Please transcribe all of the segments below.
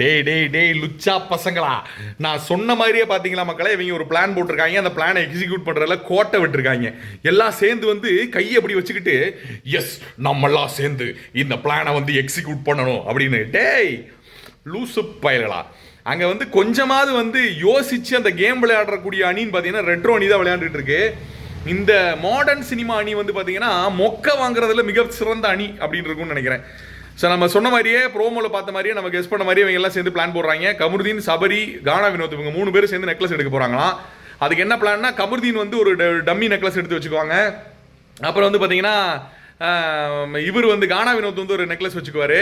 டேய் டேய் டேய் லுச்சா பசங்களா. நான் சொன்ன மாதிரியே பார்த்தீங்களா மக்களே இவங்க ஒரு பிளான் போட்டிருக்காங்க. அந்த பிளானை எக்ஸிக்யூட் பண்ணுறதுல கோட்டை விட்டுருக்காங்க. எல்லாம் சேர்ந்து வந்து கையை அப்படி வச்சுக்கிட்டு எஸ் நம்மெல்லாம் சேர்ந்து இந்த பிளானை வந்து எக்ஸிக்யூட் பண்ணணும். அப்படின்னு. டேய் லூசு பயல்களா. அங்கே வந்து கொஞ்சமாவது வந்து யோசிச்சு அந்த கேம் விளையாடக்கூடிய அணின்னு பார்த்தீங்கன்னா ரெட்ரோ அணி தான் விளையாண்டுட்டு இருக்கு. இந்த மாடர்ன் சினிமா அணி வந்து பார்த்தீங்கன்னா மொக்க வாங்குறதுல மிக சிறந்த அணி அப்படின்னு இருக்கும்னு நினைக்கிறேன். ஸோ நம்ம சொன்ன மாதிரியே ப்ரோமோவில் பார்த்த மாதிரியே நம்ம கெஸ் பண்ண மாதிரியே இவங்க எல்லாம் சேர்ந்து பிளான் போடுறாங்க. கமருதீன் சபரி கானா வினோத் இவங்க மூணு பேரும் சேர்ந்து நெக்லஸ் எடுக்க போகிறாங்களாம் அதுக்கு என்ன பிளான்னா கமருதீன் வந்து ஒரு டம்மி நெக்லஸ் எடுத்து வச்சுக்குவாங்க. அப்புறம் வந்து பார்த்தீங்கன்னா இவர் வந்து கானா வினோத் வந்து ஒரு நெக்லஸ் வச்சுக்குவார்.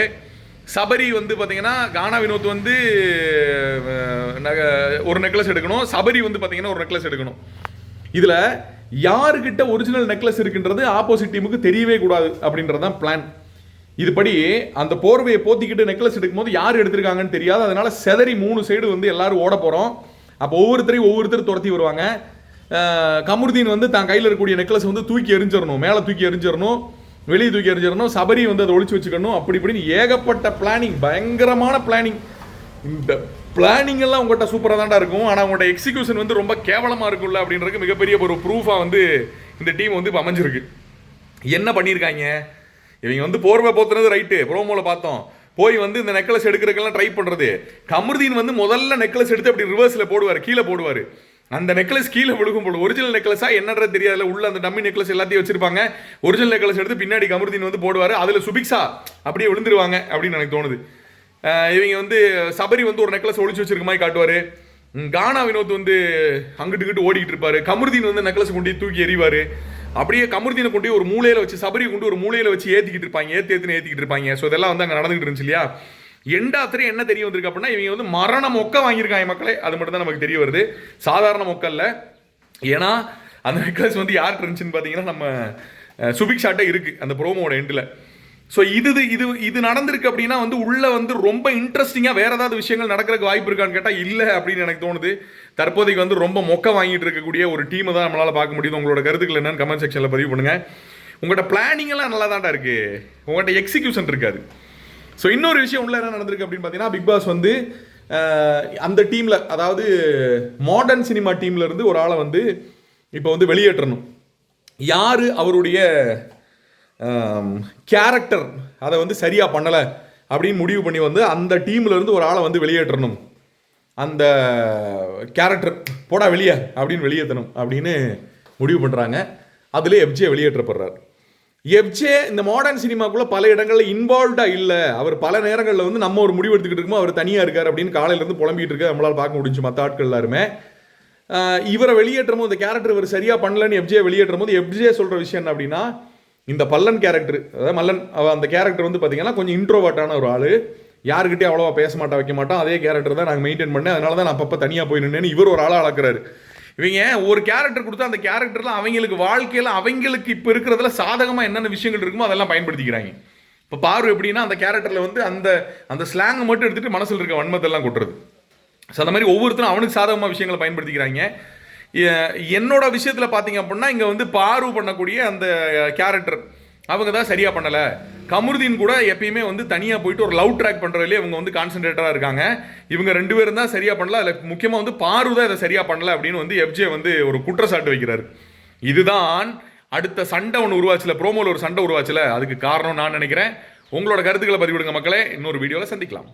சபரி வந்து பார்த்தீங்கன்னா கானா வினோத் வந்து ஒரு நெக்லஸ் எடுக்கணும். சபரி வந்து பார்த்தீங்கன்னா ஒரு நெக்லஸ் எடுக்கணும். இதில் யாருக்கிட்ட ஒரிஜினல் நெக்லஸ் இருக்குன்றது ஆப்போசிட் டீமுக்கு தெரியவே கூடாது அப்படின்றது தான் பிளான் இதுபடி அந்த போர்வையை போத்திக்கிட்டு நெக்லஸ் எடுக்கும்போது யார் எடுத்திருக்காங்கன்னு தெரியாது. அதனால செதறி மூணு சைடு வந்து எல்லாரும் ஓட போகிறோம் அப்போ ஒவ்வொருத்தரையும் ஒவ்வொருத்தர் துரத்தி வருவாங்க. அஹ் கமருதீன் வந்து தான் கையில் இருக்கக்கூடிய நெக்லஸ் வந்து தூக்கி எரிஞ்சிடணும் மேலே தூக்கி எரிஞ்சிடணும் வெளியே தூக்கி எரிஞ்சிடணும் சபரி வந்து அதை ஒழிச்சு வச்சுக்கணும். அப்படி இப்படின்னு ஏகப்பட்ட பிளானிங் பயங்கரமான பிளானிங் இந்த பிளானிங் எல்லாம் உங்கள்கிட்ட சூப்பராக தான்டா இருக்கும். ஆனால் உங்கள்கிட்ட எக்ஸிகியூஷன் வந்து ரொம்ப கேவலமாக இருக்கும்ல அப்படின்றதுக்கு மிகப்பெரிய ஒரு ப்ரூஃபாக வந்து இந்த டீம் வந்து இப்போ அமைஞ்சிருக்கு. என்ன பண்ணியிருக்காங்க? இவங்க வந்து போர்வை போத்துனது ரைட்டு ப்ரோமோவில் பார்த்தோம். போய் வந்து இந்த நெக்லஸ் எடுக்கிறதுக்கெல்லாம் ட்ரை பண்ணுறது கமருதீன் வந்து முதல்ல நெக்லஸ் எடுத்து அப்படி ரிவர்ஸில் போடுவார் கீழே போடுவார். அந்த நெக்லஸ் கீழே விழுகும் போது ஒரிஜினல் நெக்லஸா என்னன்றது தெரியாதுல உள்ள அந்த டம்மி நெக்லஸ் எல்லாத்தையும் வச்சிருப்பாங்க. ஒரிஜினல் நெக்லஸ் எடுத்து பின்னாடி கமருதீன் வந்து போடுவார். அதில் சுபிக்ஸா அப்படியே விழுந்துருவாங்க அப்படின்னு எனக்கு தோணுது. இவங்க வந்து சபரி வந்து ஒரு நெக்லஸ் ஒழிச்சு வச்சிருக்க மாதிரி காட்டுவார். கானா வினோத் வந்து அங்கிட்டு இங்கிட்டு ஓடிக்கிட்டு இருப்பாரு. கமருதீன் வந்து நெக்லஸ் கொண்டு தூக்கி எறிவார். அப்படியே கமருதீனை கொண்டு ஒரு மூலையில் வச்சு சபரியை கொண்டு ஒரு மூலையில் வச்சு ஏற்றிக்கிட்டு இருப்பாங்க. ஏற்றி ஏத்துன்னு ஏற்றிக்கிட்டு இருப்பாங்க. ஸோ இதெல்லாம் வந்து அங்கே நடந்துகிட்டு இருந்துச்சு இல்லையா? எண்டாத்திரி என்ன தெரிய வந்திருக்கு அப்படின்னா இவங்க வந்து மரண மொக்க வாங்கியிருக்காங்க மக்களே. அது மட்டும் தான் நமக்கு தெரிய வருது. சாதாரண மொக்கல்ல ஏன்னா அந்த நெக்லஸ் வந்து யார் இருந்துச்சுன்னு பார்த்தீங்கன்னா நம்ம சுபிக் ஷாட்டே இருக்குது அந்த ப்ரோமோட எண்டில் ஸோ இது இது இது நடந்திருக்கு அப்படின்னா வந்து உள்ளே வந்து ரொம்ப இன்ட்ரெஸ்டிங்காக வேறு ஏதாவது விஷயங்கள் நடக்கிறதுக்கு வாய்ப்பு இருக்கான்னு கேட்டால் இல்லை அப்படின்னு எனக்கு தோணுது. தற்போதைக்கு வந்து ரொம்ப மொக்க வாங்கிட்டு இருக்கக்கூடிய ஒரு டீமை தான் நம்மளால் பார்க்க முடியுது. உங்களோட கருத்துக்கள் என்னன்னு கமெண்ட் செக்ஷனில் பதிவு பண்ணுங்கள் உங்கள்கிட்ட பிளானிங் எல்லாம் நல்லா தான்டா இருக்கு. உங்கள்கிட்ட எக்ஸிகியூஷன் இருக்காது. ஸோ இன்னொரு விஷயம் உள்ள என்ன நடந்திருக்கு அப்படின்னு பார்த்தீங்கன்னா பிக் பாஸ் வந்து அந்த டீமில் அதாவது மாடர்ன் சினிமா டீம்லேருந்து ஒரு ஆளை வந்து இப்போ வந்து வெளியேற்றணும். யார் அவருடைய கேரக்டர் அதை வந்து சரியாக பண்ணலை அப்படின்னு முடிவு பண்ணி வந்து அந்த டீம்லேருந்து ஒரு ஆளை வந்து வெளியேற்றணும். அந்த கேரக்டர் போடா வெளியே அப்படின்னு வெளியேற்றணும் அப்படின்னு முடிவு பண்ணுறாங்க அதில் எஃப்ஜே வெளியேற்றப்படுறார். எஃப்ஜே இந்த மாடர்ன் சினிமாக்குள்ளே பல இடங்களில் இன்வால்வ்டாக இல்லை. அவர் பல நேரங்களில் வந்து நம்ம ஒரு முடிவு எடுத்துக்கிட்டு இருக்கோம் அவர் தனியாக இருக்கார் அப்படின்னு காலையிலேருந்து புலம்பிகிட்டு இருக்க நம்மளால் பார்க்க முடிஞ்சு மற்ற ஆட்கள் எல்லாருமே. இவரை வெளியேற்றும் போது இந்த கேரக்டர் இவர் சரியாக பண்ணலன்னு எஃப்ஜே வெளியேற்றும் போது எஃப்ஜே சொல்கிற விஷயம் என்ன அப்படின்னா இந்த பல்லன் கேரக்டர் அதாவது மல்லன் அந்த கேரக்டர் வந்து பார்த்தீங்கன்னா கொஞ்சம் இன்ட்ரோவர்ட்டான ஒரு ஆள். யாருக்கிட்டே அவ்வளோவா பேச மாட்டா வைக்க மாட்டோம் அதே கேரக்டர் தான் நாங்கள் மெயின்டைன் பண்ணேன். அதனால தான் நான் அப்பப்போ தனியாக போய் நின்னேன்னு இவர் ஒரு ஆளாக அளக்குறாரு. இவங்க ஒரு கேரக்டர் கொடுத்தா அந்த கேரக்டர்லாம் அவங்களுக்கு வாழ்க்கையில அவங்களுக்கு இப்போ இருக்கிறதுல சாதகமாக என்னென்ன விஷயங்கள் இருக்குமோ அதெல்லாம் பயன்படுத்திக்கிறாங்க. இப்போ பார்வை எப்படின்னா அந்த கேரக்டரில் வந்து அந்த அந்த ஸ்லாங்கை மட்டும் எடுத்துட்டு மனசில் இருக்க வன்மத்தெல்லாம் கொட்டுறது. ஸோ அந்த மாதிரி ஒவ்வொருத்தரும் அவனுக்கு சாதகமாக விஷயங்களை பயன்படுத்திக்கிறாங்க. என்னோட விஷயத்தில் பார்த்தீங்க அப்படின்னா இங்கே வந்து பாரு பண்ணக்கூடிய அந்த கேரக்டர் அவங்க தான் சரியாக பண்ணலை. கமருதீன் கூட எப்பயுமே வந்து தனியாக போயிட்டு ஒரு லவ் ட்ராக் பண்ணுறதுலேயே இவங்க வந்து கான்சன்ட்ரேட்டராக இருக்காங்க. இவங்க ரெண்டு பேரும் தான் சரியாக பண்ணல. அதில் முக்கியமாக வந்து பாரு தான் இதை சரியாக பண்ணல அப்படின்னு வந்து எஃப்ஜே வந்து ஒரு குற்றச்சாட்டு வைக்கிறார். இதுதான் அடுத்த சண்டை ஒன்று உருவாச்சுல ப்ரோமோல ஒரு சண்டை உருவாச்சுல. அதுக்கு காரணம் நான் நினைக்கிறேன். உங்களோட கருத்துக்களை பதிவிடுங்க மக்களே. இன்னொரு வீடியோவில் சந்திக்கலாம்.